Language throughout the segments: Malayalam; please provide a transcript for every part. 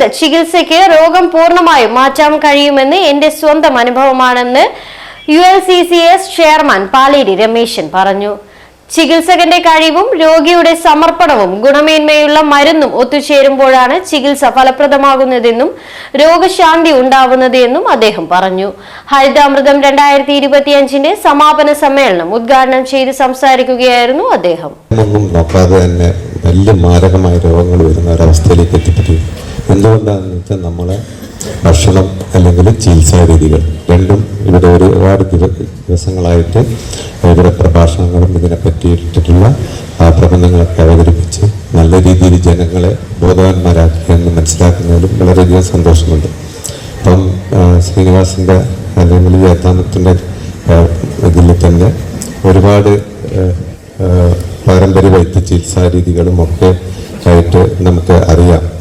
ഉചിത ചികിത്സയ്ക്ക് രോഗം പൂർണമായും മാറ്റാൻ കഴിയുമെന്ന് എന്റെ സ്വന്തം അനുഭവമാണെന്ന് U L C C S chairman Paleri Rameshan പറഞ്ഞു. ചികിത്സകന്റെ കഴിവും രോഗിയുടെ സമർപ്പണവും ഗുണമേന്മയുള്ള മരുന്നും ഒത്തുചേരുമ്പോഴാണ് ചികിത്സ ഫലപ്രദമാകുന്നതെന്നും രോഗശാന്തി ഉണ്ടാവുന്നത് എന്നും അദ്ദേഹം പറഞ്ഞു. ഹരിതാമൃതം രണ്ടായിരത്തി ഇരുപത്തിയഞ്ചിന്റെ സമാപന സമ്മേളനം ഉദ്ഘാടനം ചെയ്ത് സംസാരിക്കുകയായിരുന്നു അദ്ദേഹം. നോക്കാതെ തന്നെ വലിയ മാരകമായ രോഗങ്ങൾ വരുന്ന ഒരവസ്ഥയിലേക്ക് എത്തിപ്പെട്ടിരിക്കും എന്തുകൊണ്ടാണെന്ന് വെച്ചാൽ നമ്മളെ ഭക്ഷണം അല്ലെങ്കിൽ ചികിത്സാ രീതികൾ രണ്ടും ഇവിടെ ഒരുപാട് ദിവ- ദിവസങ്ങളായിട്ട് ഇവിടെ പ്രഭാഷണങ്ങളും ഇതിനെ പറ്റിയിട്ടുള്ള ആ പ്രബന്ധങ്ങളൊക്കെ അവതരിപ്പിച്ച് നല്ല രീതിയിൽ ജനങ്ങളെ ബോധവാന്മാരാക്കി എന്ന് മനസ്സിലാക്കുന്നതിലും വളരെയധികം സന്തോഷമുണ്ട്. അപ്പം ശ്രീനിവാസിന്റെ അല്ലെങ്കിൽ ഈ ഇതിൽ തന്നെ ഒരുപാട് പാരമ്പര്യ വൈദ്യ ചികിത്സാ രീതികളും ഒക്കെ ആയിട്ട് നമുക്ക് അറിയാം.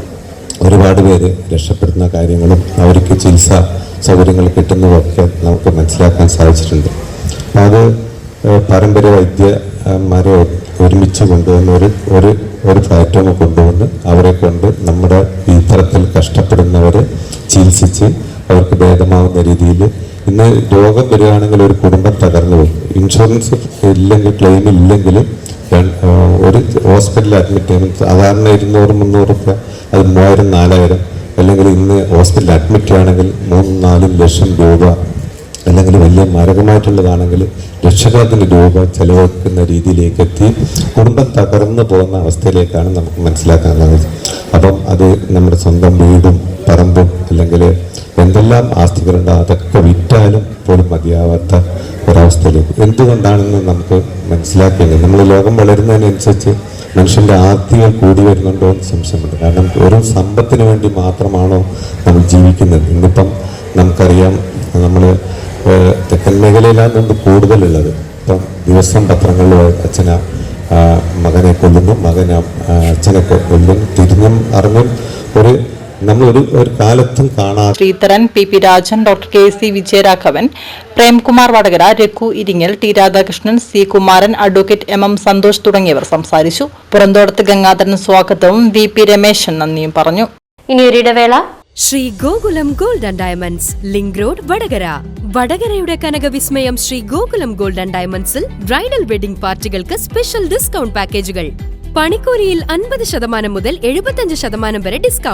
ഒരുപാട് പേര് രക്ഷപ്പെടുന്ന കാര്യങ്ങളും അവർക്ക് ചികിത്സ സൗകര്യങ്ങൾ കിട്ടുന്നതൊക്കെ നമുക്ക് മനസ്സിലാക്കാൻ സാധിച്ചിട്ടുണ്ട്. അത് പാരമ്പര്യ വൈദ്യന്മാരെ ഒരുമിച്ച് കൊണ്ടുവന്ന് ഒരു ഒരു ഒരു പ്ലാറ്റ്ഫോം കൊണ്ടുവന്ന് അവരെ കൊണ്ട് നമ്മുടെ ഇത്തരത്തിൽ കഷ്ടപ്പെടുന്നവരെ ചികിത്സിച്ച് അവർക്ക് ഭേദമാവുന്ന രീതിയിൽ ഇന്ന് രോഗം വരികയാണെങ്കിൽ ഒരു കുടുംബം തകർന്നു പോകും ഇൻഷുറൻസ് ഇല്ലെങ്കിൽ ക്ലെയിം ഒരു ഹോസ്പിറ്റലിൽ അഡ്മിറ്റ് ചെയ്യുന്നത് സാധാരണ ഇരുന്നൂറ് മുന്നൂറ് രൂപ അത് മൂവായിരം നാലായിരം അല്ലെങ്കിൽ ഇന്ന് ഹോസ്പിറ്റലിൽ അഡ്മിറ്റ് ആണെങ്കിൽ മൂന്നും നാലും ലക്ഷം രൂപ അല്ലെങ്കിൽ വലിയ മാരകമായിട്ടുള്ളതാണെങ്കിൽ ലക്ഷക്കണക്കിന് രൂപ ചെലവഴിക്കുന്ന രീതിയിലേക്ക് എത്തി കുടുംബം തകർന്നു പോകുന്ന അവസ്ഥയിലേക്കാണ് നമുക്ക് മനസ്സിലാക്കാൻ കഴിയുന്നത് അപ്പം അത് നമ്മുടെ സ്വന്തം വീടും പറമ്പും അല്ലെങ്കിൽ എന്തെല്ലാം ആസ്തികളുണ്ടോ അതൊക്കെ വിറ്റാലും പോലും മതിയാവാത്ത ഒരവസ്ഥയിലേക്ക് എന്തുകൊണ്ടാണെന്ന് നമുക്ക് മനസ്സിലാക്കിയത് നമ്മൾ ലോകം വളരുന്നതിനനുസരിച്ച് മനുഷ്യന്റെ ആർത്തികൾ കൂടി വരുന്നുണ്ടോ എന്ന് സംശയമുണ്ട്. കാരണം ഒരു സമ്പത്തിന് വേണ്ടി മാത്രമാണോ നമ്മൾ ജീവിക്കുന്നത്. ഇന്നിപ്പം നമുക്കറിയാം നമ്മൾ തെക്കൻ മേഖലയിലാണ് നമുക്ക് കൂടുതലുള്ളത്. ഇപ്പം ദിവസം പത്രങ്ങളിൽ അച്ഛന മകനെ കൊല്ലുന്നു. മകനെ അച്ഛനെ കൊല്ലുന്നു തിരിഞ്ഞും അറിഞ്ഞും ഒരു നമ്മൾ ഒരു ഒരു കാലത്തും കാണാ Sreedharan P P Rajan doctor K C Vijayaraghavan Premkumar Vadakara Raghu Iringal T Radhakrishnan C Kumaran advocate M M Santhosh തുടങ്ങിയവർ സംസാരിച്ചു. പുറന്തോടത്ത് ഗംഗാധരൻ സ്വാഗതവും വി പി രമേശൻ നന്ദിയും പറഞ്ഞു. ഇനിയൊരിടവേള Shri Gokulam gold and diamonds link road Vadakara. വടകരയുടെ കനകവിസ്മയം ശ്രീ ഗോകുലം ഗോൾഡ് ആൻഡ് ഡയമണ്ട്സിൽ ബ്രൈഡൽ വെഡിംഗ് പാർട്ടികൾക്ക് സ്പെഷ്യൽ ഡിസ്കൗണ്ട് പാക്കേജുകൾ. പണിക്കൂലിയിൽ അൻപത് ശതമാനം മുതൽ എഴുപത്തഞ്ച് ശതമാനം വരെ ഡിസ്കൗണ്ട്.